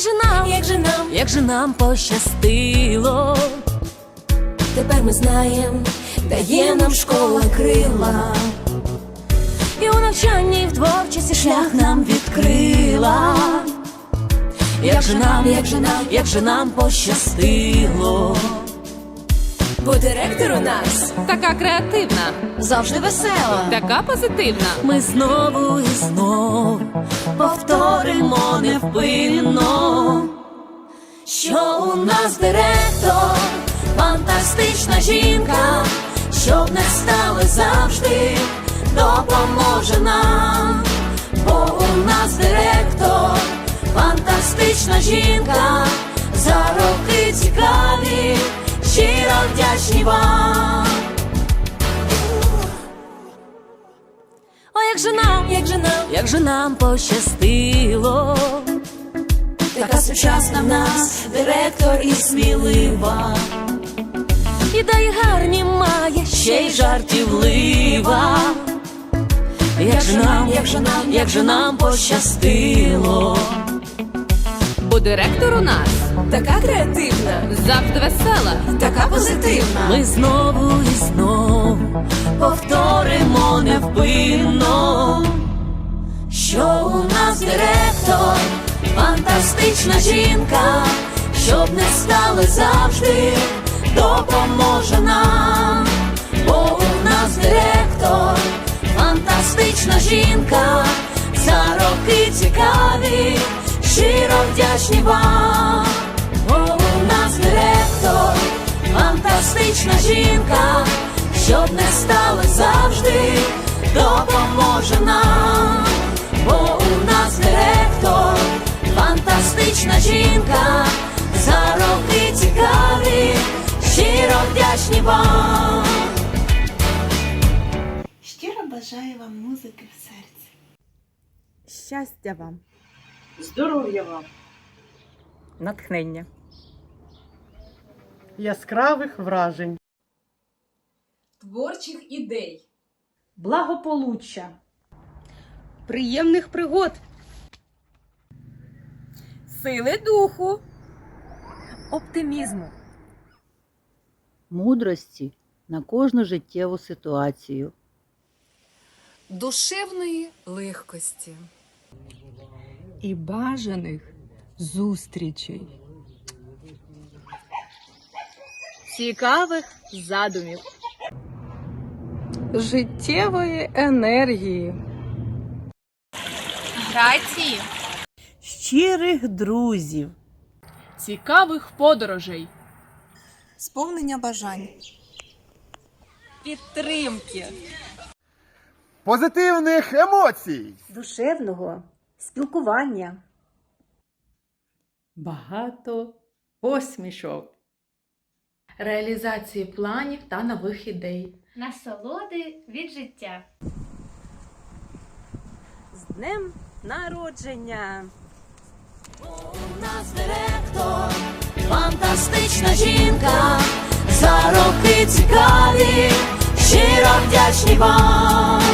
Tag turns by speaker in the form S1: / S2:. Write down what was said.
S1: Же нам, як же нам, як же нам пощастило. Тепер ми знаєм, дає нам школа крила. І у навчанні і в творчості шлях нам відкрила. Як же нам, як же нам, як же нам пощастило. Бо директор у нас
S2: Така креативна,
S1: завжди весела.
S2: така позитивна.
S1: Ми знову і знов повторимо невпинно, що у нас директор, фантастична жінка, щоб не стали завжди, допоможе нам, бо у нас директор, фантастична жінка, за роки цікаві, щиро вдячні вам. О, як же нам, як же нам, як же нам пощастило. Така сучасна в нас директор і смілива. Ідеї гарні має, ще й жартівлива. Як же нам, як же нам, як же нам пощастило.
S2: Бо директор у нас
S1: Така креативна,
S2: завжди весела.
S1: така позитивна. Ми знову і знову повторимо невпинно, фантастична жінка, щоб не стали завжди, допоможе нам, бо у нас директор, фантастична жінка, за роки цікаві, щиро вдячні вам. Бо у нас директор, фантастична жінка, щоб не стали завжди, допоможе нам. Бо у нас директор, вам.
S3: Щиро бажаю вам музики в серці.
S4: Щастя вам,
S5: Здоров'я вам,
S4: натхнення.
S5: яскравих вражень,
S2: Творчих ідей.
S5: благополуччя,
S4: Приємних пригод. Сили духу. Оптимізму.
S6: Мудрості на кожну життєву ситуацію.
S2: Душевної легкості.
S7: і бажаних зустрічей.
S4: Цікавих задумів.
S7: Життєвої енергії.
S2: Грації.
S5: щирих друзів,
S2: Цікавих подорожей.
S3: Сповнення бажань.
S4: Підтримки.
S8: позитивних емоцій.
S9: душевного спілкування.
S5: багато посмішок,
S2: Реалізації планів та нових ідей.
S10: Насолоди від життя.
S4: З днем народження.
S1: У нас директор, фантастична жінка, за роки цікаві, щиро вдячні вам.